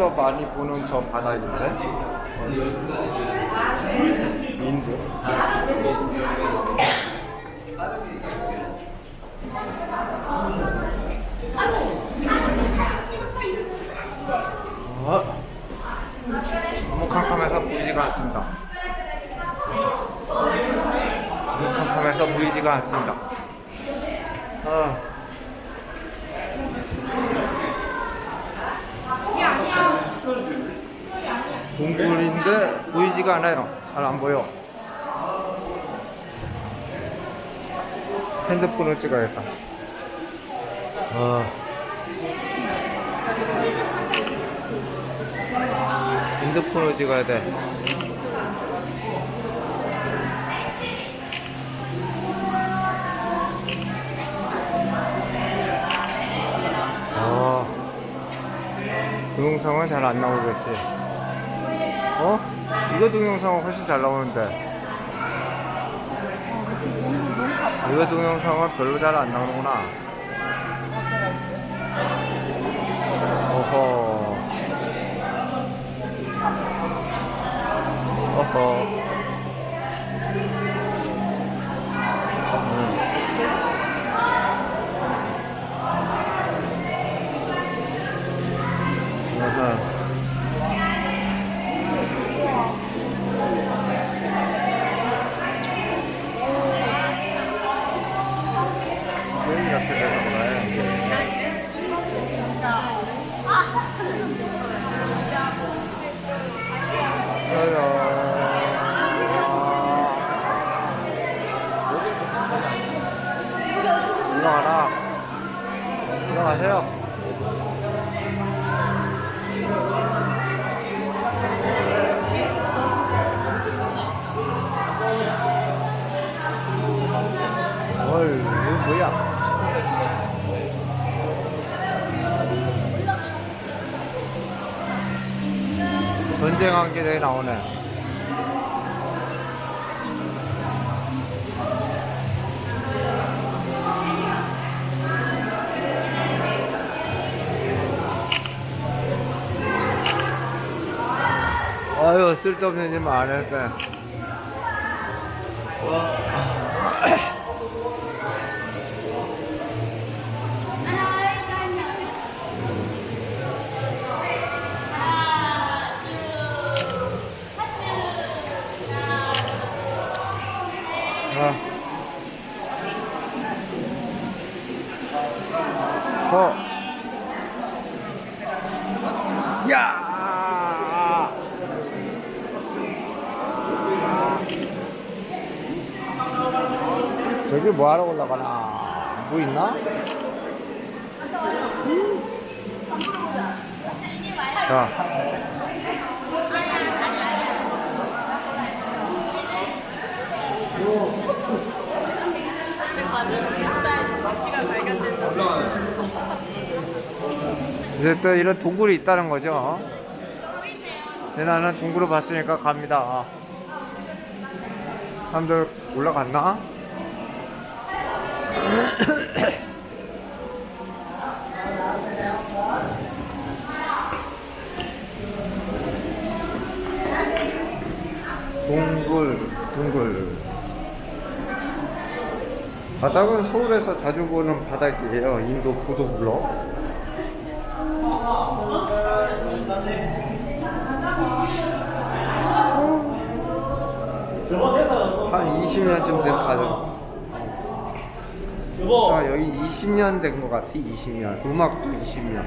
서울에서 많이 보는 저 바다인데 인도 어? 너무 캄캄해서 보이지가 않습니다 너무 캄캄해서 보이지가 않습니다 아. 동굴인데 보이지가 않아요. 잘 안 보여. 핸드폰을 찍어야겠다. 아. 핸드폰을 찍어야 돼. 아. 동영상은 잘 안 나오겠지. 어? 이거 동영상은 훨씬 잘 나오는데. 이거 동영상은 별로 잘 안 나오는구나. 어허. 어허. 전쟁한 게 나오네. 아유 쓸데없는 짓만 안 했네. 아. 어. 야! 저기 뭐하러 올라가나? 뭐 있나? 자. 이제 또 이런 동굴이 있다는 거죠. 근데 나는 동굴을 봤으니까 갑니다. 사람들 올라갔나? 동굴, 동굴. 바닥은 서울에서 자주 보는 바닥이에요. 인도 보도블럭. 한 20년쯤 된 바닥. 아, 여기 20년 된 것 같아, 20년. 음악도 20년.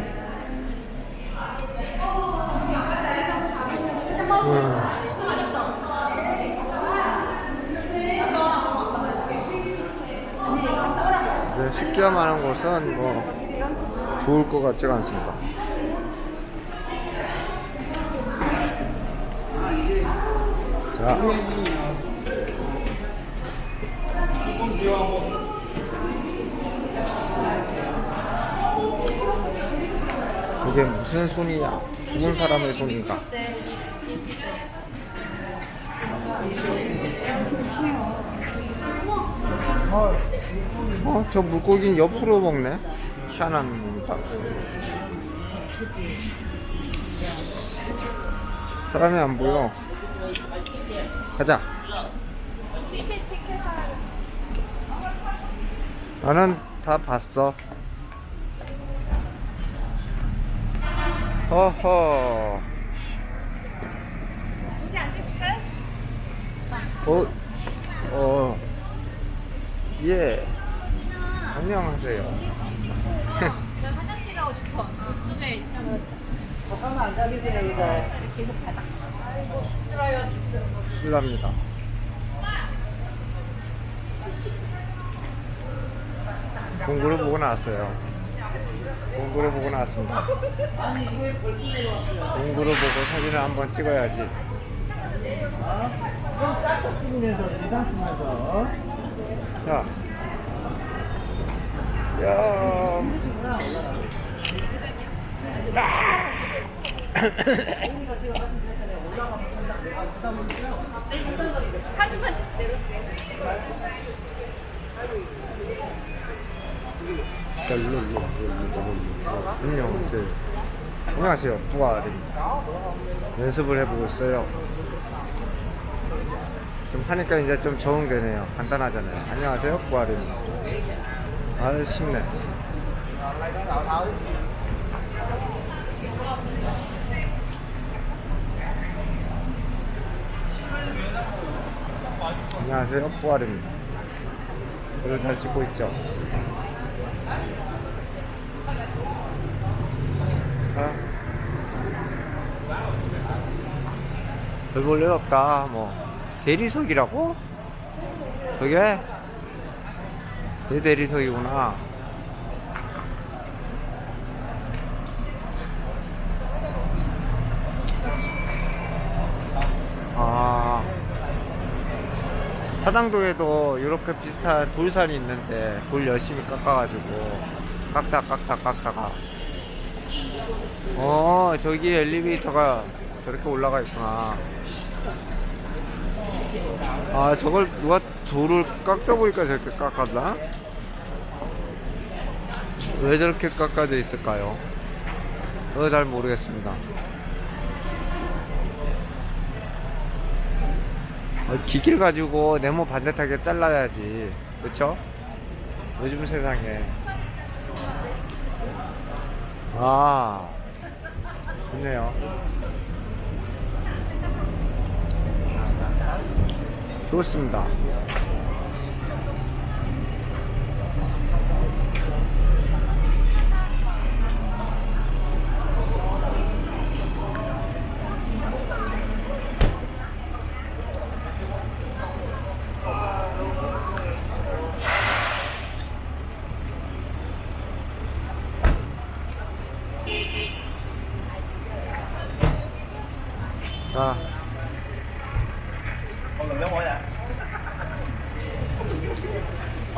네, 식기야만한 곳은 뭐 좋을 것 같지가 않습니다. 자, 이게 무슨 손이야? 죽은 사람의 손인가? 어, 저 물고기는 옆으로 먹네. 희한한 놈이다. 사람이 안 보여. 가자. 나는 다 봤어. 허허. 어, 어, 예. 안녕하세요. 나 화장실 가고 싶어. 이쪽에 있잖아. 계속 바닥. 힘들어요. 실례합니다. 공구를 보고 나왔어요. 공구를 보고 나왔습니다. 공구를 보고 사진을 한번 찍어야지. 자. 야. 사진만 내렸어. 자, 일로, 일로, 일로, 일로, 일로. 안녕하세요. 안녕하세요. 부활입니다. 연습을 해보고 있어요. 좀 하니까 이제 좀 적응되네요. 간단하잖아요. 안녕하세요. 부활입니다. 아, 쉽네. 안녕하세요. 부활입니다. 저를 잘 찍고 있죠? 자. 별볼일 없다. 뭐 대리석이라고? 저게 제 대리석이구나. 아 사당동에도 이렇게 비슷한 돌산이 있는데 돌 열심히 깎아가지고 깎다 깎다 깎다가 어 저기 엘리베이터가 저렇게 올라가 있구나 아 저걸 누가 돌을 깎다 보니까 저렇게 깎았나? 왜 저렇게 깎아져 있을까요? 그거 잘 모르겠습니다 기길 가지고 네모 반듯하게 잘라야지. 그쵸? 요즘 세상에. 아 좋네요. 좋습니다 자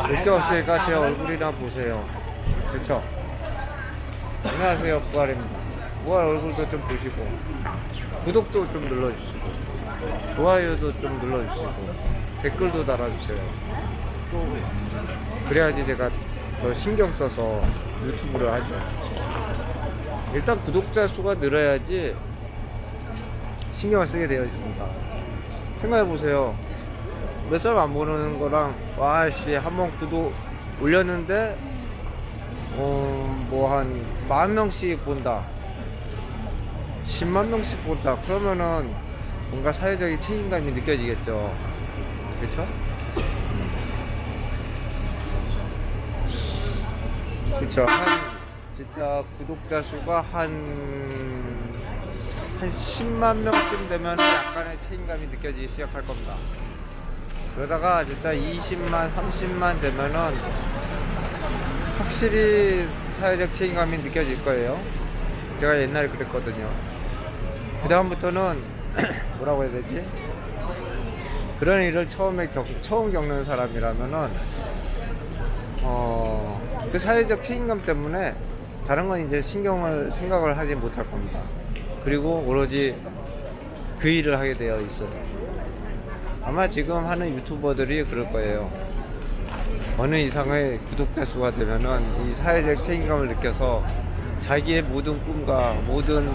볼 게 없으니까 제 얼굴이나 보세요. 그쵸? 안녕하세요 부활입니다. 부활 얼굴도 좀 보시고 구독도 좀 눌러주시고 좋아요도 좀 눌러주시고 댓글도 달아주세요. 그래야지 제가 더 신경 써서 유튜브를 하죠. 일단 구독자 수가 늘어야지 신경을 쓰게 되어 있습니다. 생각해 보세요 몇 사람 안 보는 거랑 와씨 한 번 구독 올렸는데 어 뭐 한 만 명씩 본다 10만 명씩 본다 그러면은 뭔가 사회적인 책임감이 느껴지겠죠 그쵸? 그쵸 한 진짜 구독자 수가 한 한 10만 명쯤 되면 약간의 책임감이 느껴지기 시작할 겁니다. 그러다가 진짜 20만, 30만 되면은 확실히 사회적 책임감이 느껴질 거예요. 제가 옛날에 그랬거든요. 그 다음부터는 뭐라고 해야 되지? 그런 일을 처음에 겪, 처음 겪는 사람이라면은 어, 그 사회적 책임감 때문에 다른 건 이제 신경을 생각을 하지 못할 겁니다. 그리고 오로지 그 일을 하게 되어 있어요. 아마 지금 하는 유튜버들이 그럴 거예요. 어느 이상의 구독자 수가 되면은 이 사회적 책임감을 느껴서 자기의 모든 꿈과 모든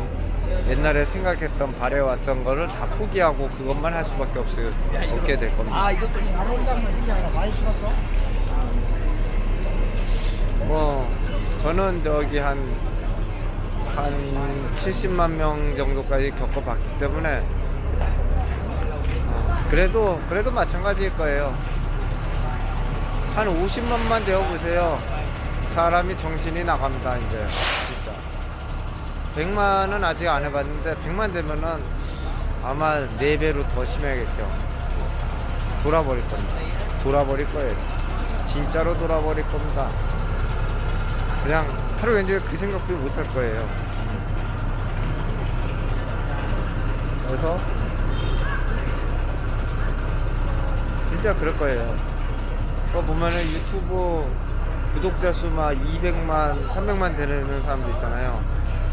옛날에 생각했던 바래왔던 거를 다 포기하고 그것만 할 수밖에 없어요. 없게 될 겁니다. 아 이것도 잘 어울린다는 말이지 않아? 많이 신었어? 뭐 저는 저기 한 한 70만 명 정도까지 겪어봤기 때문에 어, 그래도 그래도 마찬가지일 거예요. 한 50만만 되어 보세요. 사람이 정신이 나갑니다 이제 진짜. 100만은 아직 안 해봤는데 100만 되면은 아마 4배로 더 심해야겠죠. 돌아버릴 겁니다. 돌아버릴 거예요. 진짜로 돌아버릴 겁니다. 그냥 하루 종일 그 생각도 못할 거예요. 그래서 진짜 그럴 거예요. 또 보면은 유튜브 구독자 수 막 200만, 300만 되는 사람도 있잖아요.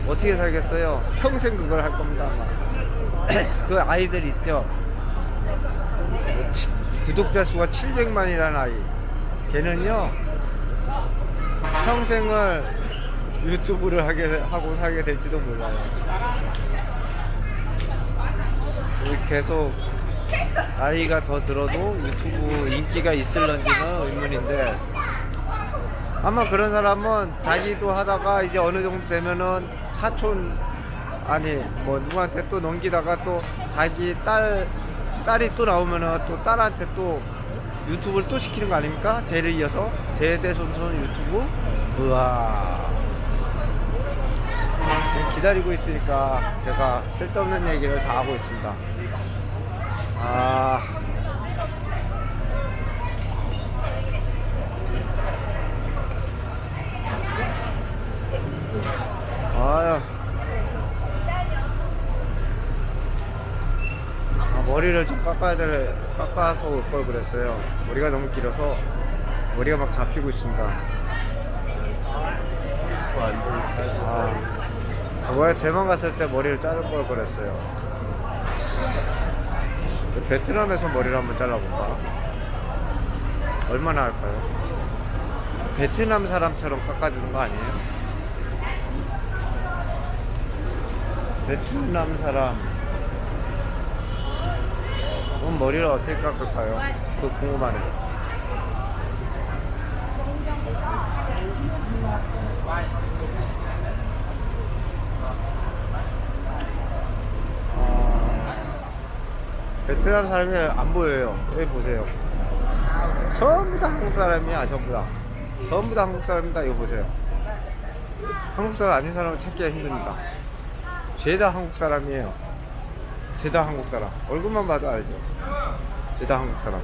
어떻게 살겠어요? 평생 그걸 할 겁니다. 아마. 그 아이들 있죠. 치- 구독자 수가 700만이라는 아이. 걔는요. 평생을 유튜브를 하게 하고 살게 될지도 몰라요. 계속 나이가 더 들어도 유튜브 인기가 있을런지는 의문인데 아마 그런 사람은 자기도 하다가 이제 어느 정도 되면은 사촌 아니 뭐 누구한테 또 넘기다가 또 자기 딸 딸이 또 나오면은 또 딸한테 또 유튜브를 또 시키는 거 아닙니까? 대를 이어서 대대손손 유튜브? 우와. 지금 기다리고 있으니까 제가 쓸데없는 얘기를 다 하고 있습니다 아. 아유. 아, 머리를 좀 깎아야 될 깎아서 올 걸 그랬어요. 머리가 너무 길어서 머리가 막 잡히고 있습니다. 아, 원래 대만 갔을 때 머리를 자를 걸 그랬어요 베트남에서 머리를 한번 잘라볼까 얼마나 할까요? 베트남 사람처럼 깎아주는 거 아니에요? 베트남 사람 그럼 머리를 어떻게 깎을까요? 그거 궁금하네요 베트남 사람이 안 보여요. 여기 보세요. 전부 다 한국 사람이야 전부 다. 전부 다 한국 사람이다. 이거 보세요. 한국 사람 아닌 사람을 찾기가 힘듭니다 죄다 한국 사람이에요. 죄다 한국 사람. 얼굴만 봐도 알죠. 죄다 한국 사람.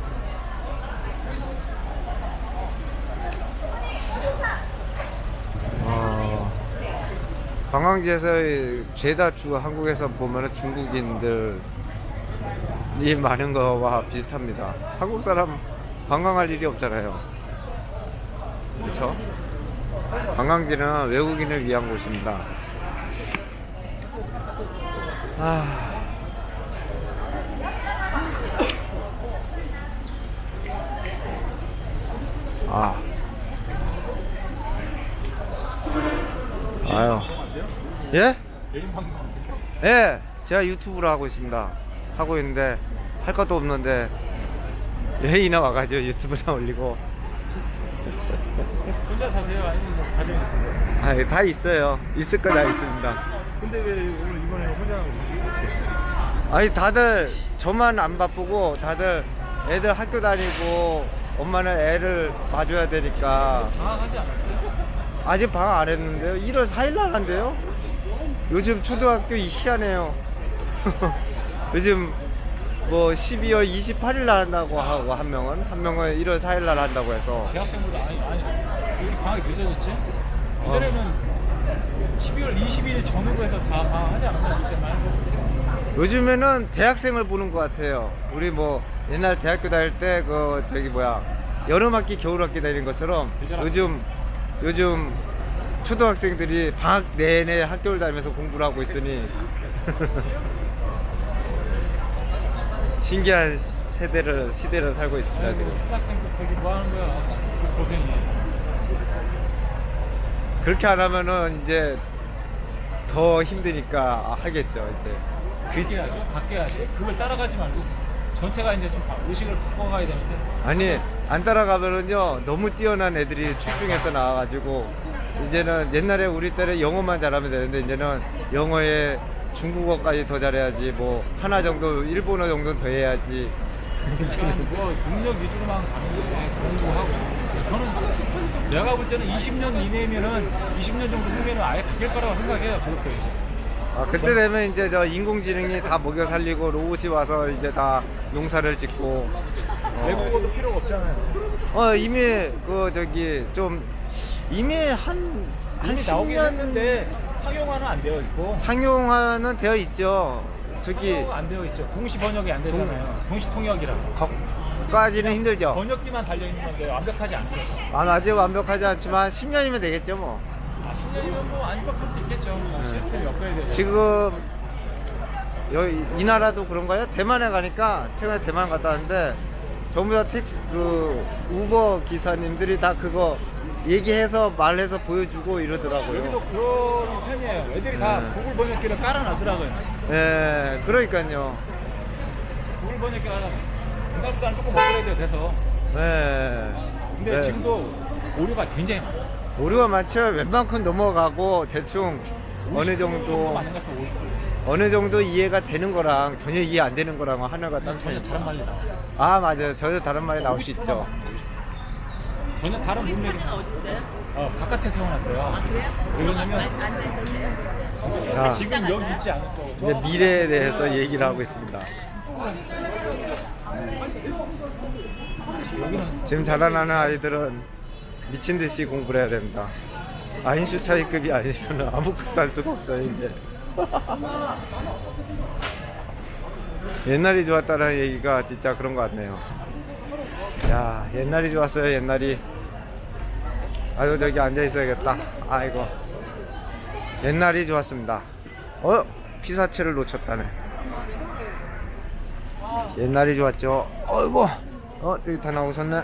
어, 관광지에서 죄다 주 한국에서 보면 중국인들 이 많은 거와 비슷합니다 한국 사람 관광할 일이 없잖아요 그렇죠? 관광지는 외국인을 위한 곳입니다 아. 아. 아유. 예? 예, 제가 유튜브를 하고 있습니다. 하고 있는데 할 것도 없는데 여행이나 와가지고 유튜브나 올리고 혼자 사세요? 아니면 뭐 가족이 있어요? 아, 다 있어요. 있을 거 다 있습니다. 근데 왜 오늘 이번에 혼자 나오셨어요? 아니 다들 저만 안 바쁘고 다들 애들 학교 다니고 엄마는 애를 봐줘야 되니까 방학하지 않았어요? 아직 방학 안 했는데요 1월 4일 날 한대요 요즘 초등학교 이 희한해요 요즘 뭐 12월 28일 날 한다고 하고 한 명은 한 명은 1월 4일 날 한다고 해서 대학생보다 아니 아니 여기 방학이 늦어졌지? 어. 예전에는 12월 20일 전후로 해서 다 방학하지 않았나 말고 요즘에는 대학생을 보는 것 같아요. 우리 뭐 옛날 대학교 다닐 때 그 저기 뭐야 여름 학기 겨울 학기 다니는 것처럼 요즘 요즘 초등학생들이 방학 내내 학교를 다니면서 공부를 하고 있으니 신기한 세대를 시대를 살고 있습니다 지금. 초등학생 때 되게 뭐 하는 거야 그 고생이 그렇게 안 하면은 이제 더 힘드니까 하겠죠 이제. 그 바뀌어야죠. 바뀌어야지. 그걸 따라가지 말고 전체가 이제 좀 바- 의식을 바꿔가야 되는데 아니 안 따라가면은요 너무 뛰어난 애들이 출중해서 나와가지고 이제는 옛날에 우리 때는 영어만 잘하면 되는데 이제는 영어에 중국어까지 더 잘해야지 뭐 하나 정도 일본어 정도 더 해야지. 그냥 뭐 능력 위주로만 가는데 그런 거 하고. 저는 내가 볼 때는 20년 이내면은 20년 정도 후면은 아예 바뀔 거라고 생각해요 그렇게 이제 아, 그때 되면 이제 저 인공지능이 다 먹여 살리고 로봇이 와서 이제 다 농사를 짓고. 어, 외국어도 필요가 없잖아요. 어 이미 그 저기 좀 이미 한 한 이미 나오긴 10년 했는데 상용화는 안 되어 있고. 상용화는 되어 있죠. 저기 상용화 안 되어 있죠. 동시 번역이 안 되잖아요. 동시 통역이라고. 거까지는 힘들죠. 번역기만 달려 있는 건데 완벽하지 않죠. 아, 아직 완벽하지 않지만 10년이면 되겠죠 뭐. 아 10년이면 뭐 완벽할 수 있겠죠. 뭐 시스템이 업그레이드 지금 여기 이 나라도 그런가요? 대만에 가니까 최근에 대만 갔다 왔는데 전부 다 택시 그 우버 기사님들이 다 그거 얘기해서 말해서 보여주고 이러더라고요. 여기도 그런 편이에요 애들이 다 네. 구글 번역기를 깔아놨더라고요 예, 그러니까요. 구글 번역기 깔아 옛날보다는 조금 업그레이드 돼서 네. 근데 네. 지금도 오류가 굉장히 많아요 오류가 많죠. 웬만큼 넘어가고 대충 어느 정도 맞는 것 같아요 50% 어느 정도 이해가 되는 거랑 전혀 이해 안 되는 거랑 하나가 딱 전혀 차이. 다른 말이 나와요 아 맞아요. 전혀 다른 말이 나올 수 있죠. 전혀 다른 우리 차는 어디 있어요? 어, 바깥에 세워놨어요 아 그래요? 왜냐면 안- 앉아있어도 돼요? 자, 지금 여기 있지 않을 거고 이제 미래에 대해서 얘기를 하고 있습니다. 지금 자라나는 아이들은 미친 듯이 공부를 해야 됩니다. 아인슈타인급이 아니면 아무것도 할 수가 없어요 이제. 옛날이 좋았다는 얘기가 진짜 그런 것 같네요. 야 옛날이 좋았어요 옛날이. 아유 저기 앉아 있어야겠다. 아이고 옛날이 좋았습니다. 어 피사체를 놓쳤다네. 옛날이 좋았죠. 어이구 어 여기 다 나오셨네.